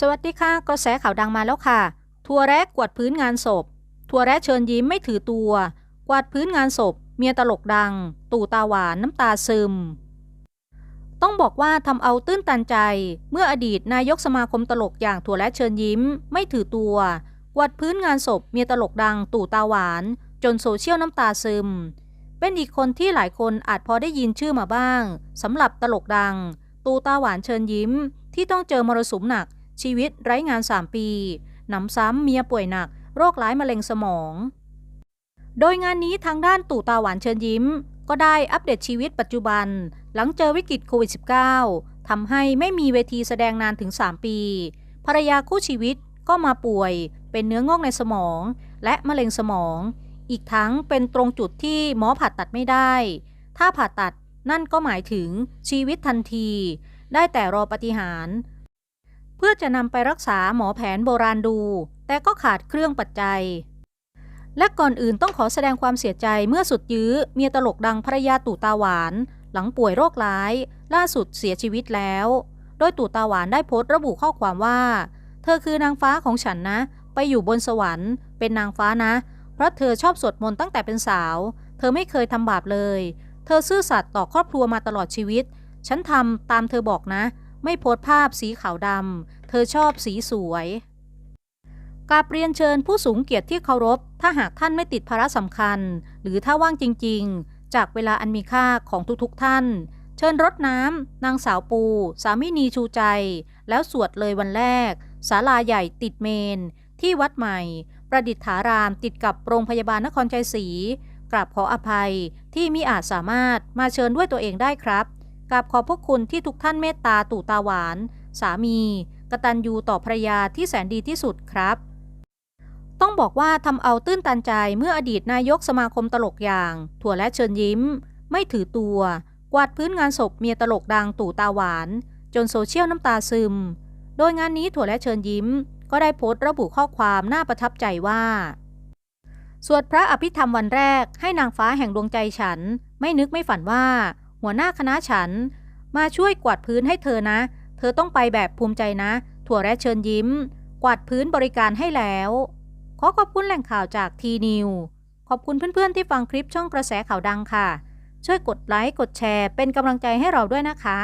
สวัสดีค่ะกระแสข่าวดังมาแล้วค่ะ ทัวร์แรกกวาดพื้นงานศพ ทัวร์แรกเชิญยิ้มไม่ถือตัว กวาดพื้นงานศพ เมียตลกดัง ตู่ตาหวานน้ำตาซึม ต้องบอกว่าทำเอาตื้นตันใจ เมื่ออดีตนายกสมาคมตลกอย่างถั่วและเชิญยิ้ม ไม่ถือตัว กวาดพื้นงานศพ เมียตลกดัง ตู่ตาหวาน จนโซเชียลน้ำตาซึม เป็นอีกคนที่หลายคนอาจพอได้ยินชื่อมาบ้างสำหรับตลกดัง ตู่ตาหวานเชิญยิ้มที่ต้องเจอมรสุมหนัก ชีวิตไร้งาน 3 ปี หนำซ้ำเมียป่วยหนัก โรคร้ายมะเร็งสมอง โดยงานนี้ทางด้านตู่ตาหวานเชิญยิ้ม ก็ได้อัปเดตชีวิตปัจจุบัน หลังเจอวิกฤตโควิด -19 ทำให้ไม่มีเวทีแสดงนานถึง 3 ปี ภรรยาคู่ชีวิตก็มาป่วย เป็นเนื้องอกในสมอง และมะเร็งสมอง อีกทั้งเป็นตรงจุดที่หมอผ่าตัดไม่ได้ ถ้าผ่าตัดนั่นก็หมายถึงชีวิตทันที ได้แต่รอปฏิหาร เพื่อจะนำไปรักษาหมอแผนโบราณดู แต่ก็ขาดเครื่องปัจจัย และก่อนอื่นต้องขอแสดงความเสียใจเมื่อสุดยื้อเมียตลกดังภรยาตู่ตาหวาน หลังป่วยโรคร้าย ล่าสุดเสียชีวิตแล้ว โดยตู่ตาหวานได้โพสต์ระบุข้อความว่า เธอคือนางฟ้าของฉันนะ ไปอยู่บนสวรรค์เป็นนางฟ้านะ เพราะเธอชอบสวดมนต์ตั้งแต่เป็นสาว เธอไม่เคยทำบาปเลย เธอซื่อสัตย์ต่อครอบครัวมาตลอดชีวิต ฉันทำตามเธอบอกนะ ไม่โพสภาพสีขาวดำ เธอชอบสีสวยกาบเรียนเชิญผู้สูงเกียรติที่เคารพ ถ้าหากท่านไม่ติดภาระสำคัญ หรือถ้าว่างจริง ๆ จากเวลาอันมีค่าของทุกๆท่าน เชิญรดน้ำ นางสาวปู สามินีชูใจ แล้วสวดเลยวันแรก ศาลาใหญ่ติดเมน ที่วัดใหม่ ประดิษฐารามติดกับโรงพยาบาลนครชัยศรีกราบขออภัยที่มิอาจสามารถมาเชิญด้วยตัวเองได้ครับ กราบขอบพระคุณที่ทุกท่านเมตตาตู่ตาหวาน สามี กตัญญูต่อภรรยาที่แสนดีที่สุดครับ ต้องบอกว่าทำเอาตื้นตันใจเมื่ออดีตนายกสมาคมตลกอย่าง ถั่วและเชิญยิ้ม ไม่ถือตัว กวาดพื้นงานศพเมียตลกดังตู่ตาหวาน จนโซเชียลน้ำตาซึม โดยงานนี้ถั่วและเชิญยิ้ม ก็ได้โพสต์ระบุข้อความน่าประทับใจว่าสวดพระอภิธรรมวันแรกให้นางฟ้าแห่งดวงใจฉัน ไม่นึกไม่ฝันว่า หัวหน้าคณะฉัน มาช่วยกวาดพื้นให้เธอนะ เธอต้องไปแบบภูมิใจนะ ถั่วแระเชิญยิ้ม กวาดพื้นบริการให้แล้ว ขอขอบคุณแหล่งข่าวจากทีนิวขอบคุณเพื่อนๆที่ฟังคลิปช่องกระแสข่าวดังค่ะ ช่วยกดไลค์กดแชร์เป็นกำลังใจให้เราด้วยนะคะ